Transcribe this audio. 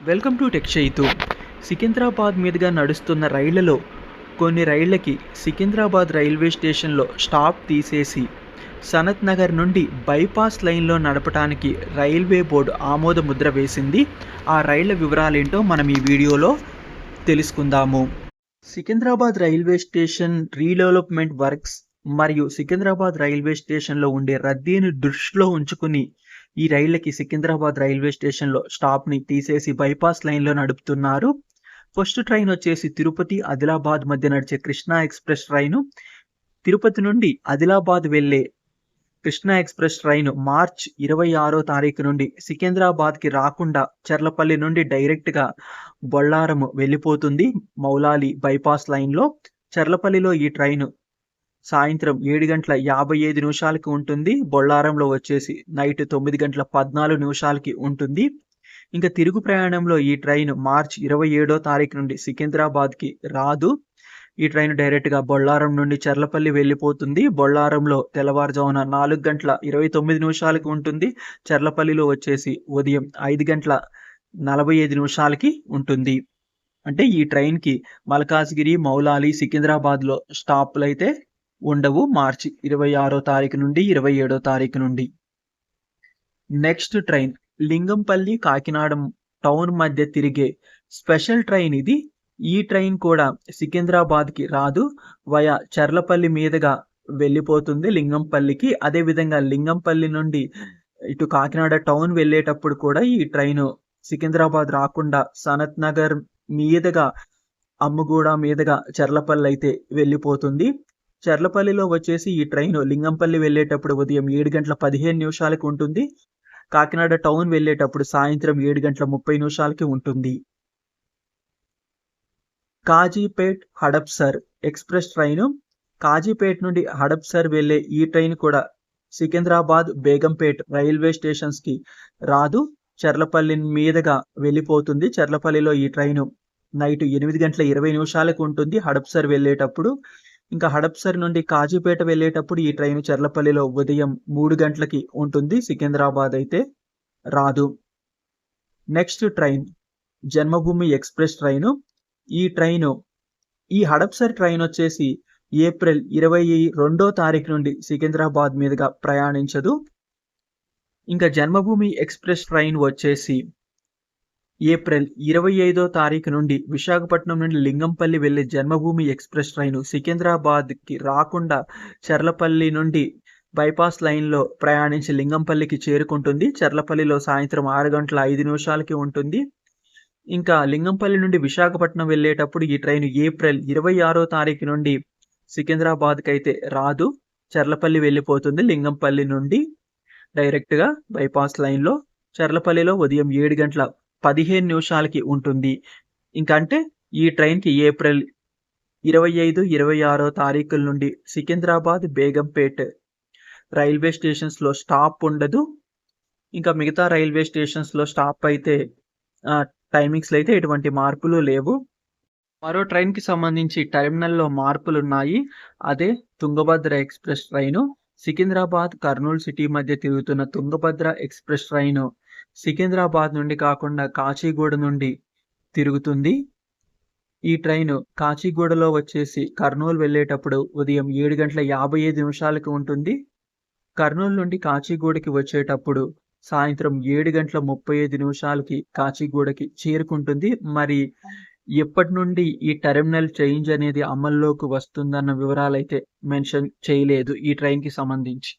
Welcome to tech Chaitu. Secunderabad మీదుగా నడుస్తున్న రైళ్ళలో కొన్ని రైళ్ళకి సికింద్రాబాద్ రైల్వే స్టేషన్లో స్టాప్ తీసేసి సనత్ నగర్ నుండి బైపాస్ లైన్లో నడపడానికి రైల్వే బోర్డు ఆమోద ముద్ర వేసింది. ఆ రైళ్ళ వివరాలేంటో మనం ఈ వీడియోలో తెలుసుకుందాము. Secunderabad railway station redevelopment works మరియు సికింద్రాబాద్ రైల్వే స్టేషన్లో ఉండే రద్దీని దృష్టిలో ఉంచుకుని ఈ రైళ్ళకి సికింద్రాబాద్ రైల్వే స్టేషన్లో స్టాప్ని తీసేసి బైపాస్ లైన్లో నడుపుతున్నారు. ఫస్ట్ ట్రైన్ వచ్చేసి తిరుపతి ఆదిలాబాద్ మధ్య నడిచే కృష్ణా ఎక్స్ప్రెస్ ట్రైను. తిరుపతి నుండి ఆదిలాబాద్ వెళ్ళే కృష్ణా ఎక్స్ప్రెస్ ట్రైన్ మార్చ్ ఇరవై ఆరో తారీఖు నుండి సికింద్రాబాద్కి రాకుండా చర్లపల్లి నుండి డైరెక్ట్గా బొల్లారం వెళ్ళిపోతుంది మౌలాలి బైపాస్ లైన్లో. చర్లపల్లిలో ఈ ట్రైన్ సాయంత్రం ఏడు గంటల యాభై ఐదు నిమిషాలకి ఉంటుంది. బొల్లారంలో వచ్చేసి నైట్ తొమ్మిది గంటల పద్నాలుగు నిమిషాలకి ఉంటుంది. ఇంకా తిరుగు ప్రయాణంలో ఈ ట్రైన్ మార్చ్ ఇరవై ఏడో తారీఖు నుండి సికింద్రాబాద్కి రాదు. ఈ ట్రైన్ డైరెక్ట్గా బొల్లారం నుండి చర్లపల్లి వెళ్ళిపోతుంది. బొల్లారంలో తెల్లవారుజామున నాలుగు గంటల ఇరవై తొమ్మిది నిమిషాలకి ఉంటుంది. చర్లపల్లిలో వచ్చేసి ఉదయం ఐదు గంటల నలభై ఐదు నిమిషాలకి ఉంటుంది. అంటే ఈ ట్రైన్కి మల్కాజ్గిరి మౌలాలి సికింద్రాబాద్లో స్టాప్లు అయితే ఉండవు. మార్చి ఇరవై ఆరో తారీఖు నుండి ఇరవై ఏడో తారీఖు నుండి. Next train Lingampally Kakinada town మధ్య తిరిగే స్పెషల్ ట్రైన్ ఇది. ఈ ట్రైన్ కూడా సికింద్రాబాద్కి రాదు. వయా చర్లపల్లి మీదుగా వెళ్ళిపోతుంది లింగంపల్లికి. అదేవిధంగా లింగంపల్లి నుండి ఇటు కాకినాడ టౌన్ వెళ్ళేటప్పుడు కూడా ఈ ట్రైన్ సికింద్రాబాద్ రాకుండా సనత్ నగర్ మీదుగా అమ్ముగూడ మీదుగా చర్లపల్లి అయితే వెళ్ళిపోతుంది. చర్లపల్లిలో వచ్చేసి ఈ ట్రైన్ లింగంపల్లి వెళ్ళేటప్పుడు ఉదయం ఏడు గంటల పదిహేను నిమిషాలకు ఉంటుంది. కాకినాడ టౌన్ వెళ్ళేటప్పుడు సాయంత్రం ఏడు గంటల ముప్పై నిమిషాలకి ఉంటుంది. Kazipet Hadapsar express train. Kazipet నుండి హడప్సర్ వెళ్ళే ఈ ట్రైన్ కూడా సికింద్రాబాద్ బేగంపేట్ రైల్వే స్టేషన్స్కి రాదు. చర్లపల్లి మీదుగా వెళ్ళిపోతుంది. చర్లపల్లిలో ఈ ట్రైను నైట్ ఎనిమిది గంటల ఇరవై నిమిషాలకు ఉంటుంది హడప్సర్ వెళ్ళేటప్పుడు. ఇంకా హడప్సర్ నుండి కాజీపేట వెళ్ళేటప్పుడు ఈ ట్రైన్ చర్లపల్లిలో ఉదయం మూడు గంటలకి ఉంటుంది. సికింద్రాబాద్ అయితే రాదు. Next train Janmabhoomi express train. ఈ ట్రైను ఈ హడప్సర్ ట్రైన్ వచ్చేసి ఏప్రిల్ ఇరవై రెండో తారీఖు నుండి సికింద్రాబాద్ మీదుగా ప్రయాణించదు. ఇంకా జన్మభూమి ఎక్స్ప్రెస్ ట్రైన్ వచ్చేసి ఏప్రిల్ ఇరవై ఐదో తారీఖు నుండి విశాఖపట్నం నుండి లింగంపల్లి వెళ్ళే జన్మభూమి ఎక్స్ప్రెస్ ట్రైను సికింద్రాబాద్కి రాకుండా చర్లపల్లి నుండి బైపాస్ లైన్లో ప్రయాణించి లింగంపల్లికి చేరుకుంటుంది. చర్లపల్లిలో సాయంత్రం ఆరు గంటల ఐదు నిమిషాలకి ఉంటుంది. ఇంకా లింగంపల్లి నుండి విశాఖపట్నం వెళ్ళేటప్పుడు ఈ ట్రైన్ ఏప్రిల్ ఇరవై ఆరో తారీఖు నుండి సికింద్రాబాద్కి అయితే రాదు. చర్లపల్లి వెళ్ళిపోతుంది లింగంపల్లి నుండి డైరెక్ట్గా బైపాస్ లైన్లో. చర్లపల్లిలో ఉదయం ఏడు గంటల పదిహేను నిమిషాలకి ఉంటుంది. ఇంకంటే ఈ ట్రైన్కి ఏప్రిల్ ఇరవై ఐదు ఇరవై ఆరో తారీఖుల నుండి సికింద్రాబాద్ బేగంపేట్ రైల్వే స్టేషన్స్లో స్టాప్ ఉండదు. ఇంకా మిగతా రైల్వే స్టేషన్స్లో స్టాప్ అయితే టైమింగ్స్లో అయితే ఎటువంటి మార్పులు లేవు. మరో ట్రైన్కి సంబంధించి టెర్మినల్లో మార్పులు ఉన్నాయి అదే Tungabhadra express train. Secunderabad Kurnool city మధ్య తిరుగుతున్న తుంగభద్ర ఎక్స్ప్రెస్ ట్రైను సికింద్రాబాద్ నుండి కాకుండా కాచిగూడ నుండి తిరుగుతుంది. ఈ ట్రైను కాచిగూడలో వచ్చేసి కర్నూలు వెళ్ళేటప్పుడు ఉదయం ఏడు గంటల యాభై ఐదు నిమిషాలకు ఉంటుంది. కర్నూలు నుండి కాచిగూడకి వచ్చేటప్పుడు సాయంత్రం ఏడు గంటల ముప్పై ఐదు నిమిషాలకి కాచిగూడకి చేరుకుంటుంది. మరి ఎప్పటి నుండి ఈ టెర్మినల్ చేంజ్ అనేది అమల్లోకి వస్తుందన్న వివరాలైతే మెన్షన్ చేయలేదు ఈ ట్రైన్కి సంబంధించి.